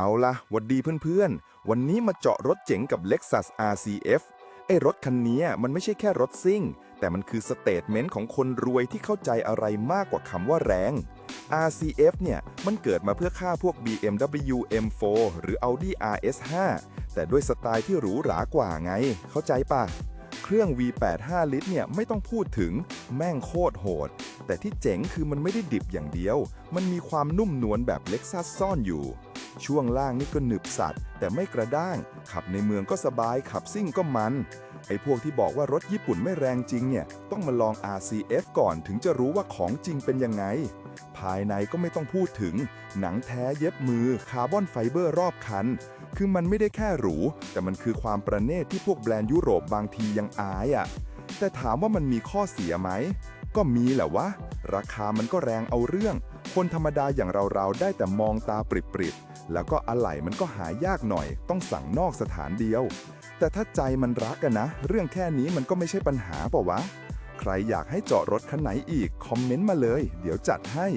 เอาละวัดดีเพื่อนๆ วันนี้มาเจาะรถเจ๋งกับ Lexus RCF ไอ้รถคันนี้มันไม่ใช่แค่รถซิ่ง แต่มันคือสเตทเมนต์ของคนรวยที่เข้าใจอะไรมากกว่าคำว่าแรง RCF เนี่ยมันเกิดมาเพื่อฆ่าพวก BMW M4 หรือ Audi RS5 แต่ด้วยสไตล์ที่หรูหรากว่าไง เข้าใจปะเครื่อง V8 5 ลิตรเนี่ยไม่ต้องพูดถึงแม่งโคตรโหด แต่ที่เจ๋งคือมันไม่ได้ดิบอย่างเดียว มันมีความนุ่มนวลแบบเล็กซัสซ่อนอยู่ ช่วงล่างนี่ก็หนึบสัตว์ แต่ไม่กระด้าง ขับในเมืองก็สบายขับซิ่งก็มันไอ้พวกที่บอกว่ารถญี่ปุ่นไม่แรงจริงเนี่ย ต้องมาลอง RCF ก่อนถึงจะรู้ว่าของจริงเป็นยังไง ภายในก็ไม่ต้องพูดถึง หนังแท้เย็บมือคาร์บอนไฟเบอร์รอบคัน คือมันไม่ได้แค่หรู แต่มันคือความประณีตที่พวกแบรนด์ยุโรปบางทียังอายอะ่ะ แต่ถามว่ามันมีข้อเสียไหม ก็มีแหละวะ ราคามันก็แรงเอาเรื่อง คนธรรมดาอย่างเราๆได้แต่มองตาปริบๆ แล้วก็อะไหล่มันก็หายากหน่อย ต้องสั่งนอกสถานเดียว แต่ถ้าใจมันรักกันนะ เรื่องแค่นี้มันก็ไม่ใช่ปัญหาเปล่าวะ ใครอยากให้เจาะรถคันไหนอีก คอมเมนต์มาเลย เดี๋ยวจัดให้